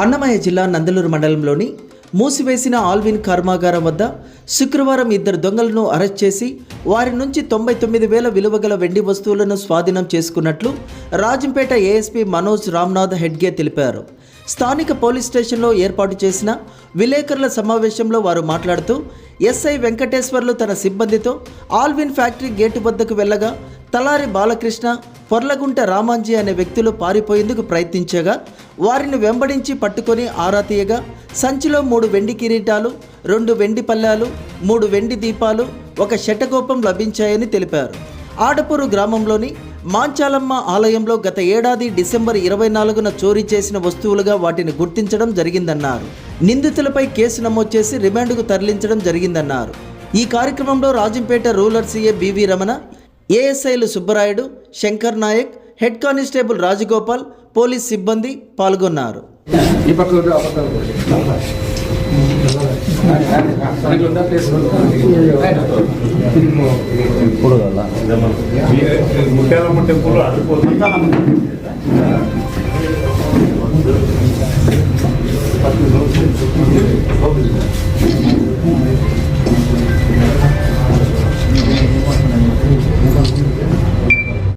అన్నమయ్య జిల్లా నందలూరు మండలంలోని మూసివేసిన ఆల్విన్ కర్మాగారం వద్ద శుక్రవారం ఇద్దరు దొంగలను అరెస్ట్ చేసి వారి నుంచి తొంభై తొమ్మిది వేల విలువగల వెండి వస్తువులను స్వాధీనం చేసుకున్నట్లు రాజంపేట ఏఎస్పీ మనోజ్ రామ్నాథ్ హెడ్గే తెలిపారు. స్థానిక పోలీస్ స్టేషన్లో ఏర్పాటు చేసిన విలేకరుల సమావేశంలో వారు మాట్లాడుతూ ఎస్ఐ వెంకటేశ్వర్లు తన సిబ్బందితో ఆల్విన్ ఫ్యాక్టరీ గేటు వద్దకు వెళ్ళగా తలారి బాలకృష్ణ పొర్లగుంట రామాంజీ అనే వ్యక్తులు పారిపోయేందుకు ప్రయత్నించగా వారిని వెంబడించి పట్టుకొని ఆరా తీయగా సంచిలో మూడు వెండి కిరీటాలు రెండు వెండి పల్లాలు మూడు వెండి దీపాలు ఒక శటకోపం లభించాయని తెలిపారు. ఆడపూరు గ్రామంలోని మాంచాలమ్మ ఆలయంలో గత ఏడాది డిసెంబర్ ఇరవై నాలుగున చోరీ చేసిన వస్తువులుగా వాటిని గుర్తించడం జరిగిందన్నారు. నిందితులపై కేసు నమోదు చేసి రిమాండ్కు తరలించడం జరిగిందన్నారు. ఈ కార్యక్రమంలో Rajampet rural CA B V Ramana ఏఎస్ఐలు Subbarayudu Shankar Nayak head constable Rajagopal police సిబ్బంది పాల్గొన్నారు. ఈ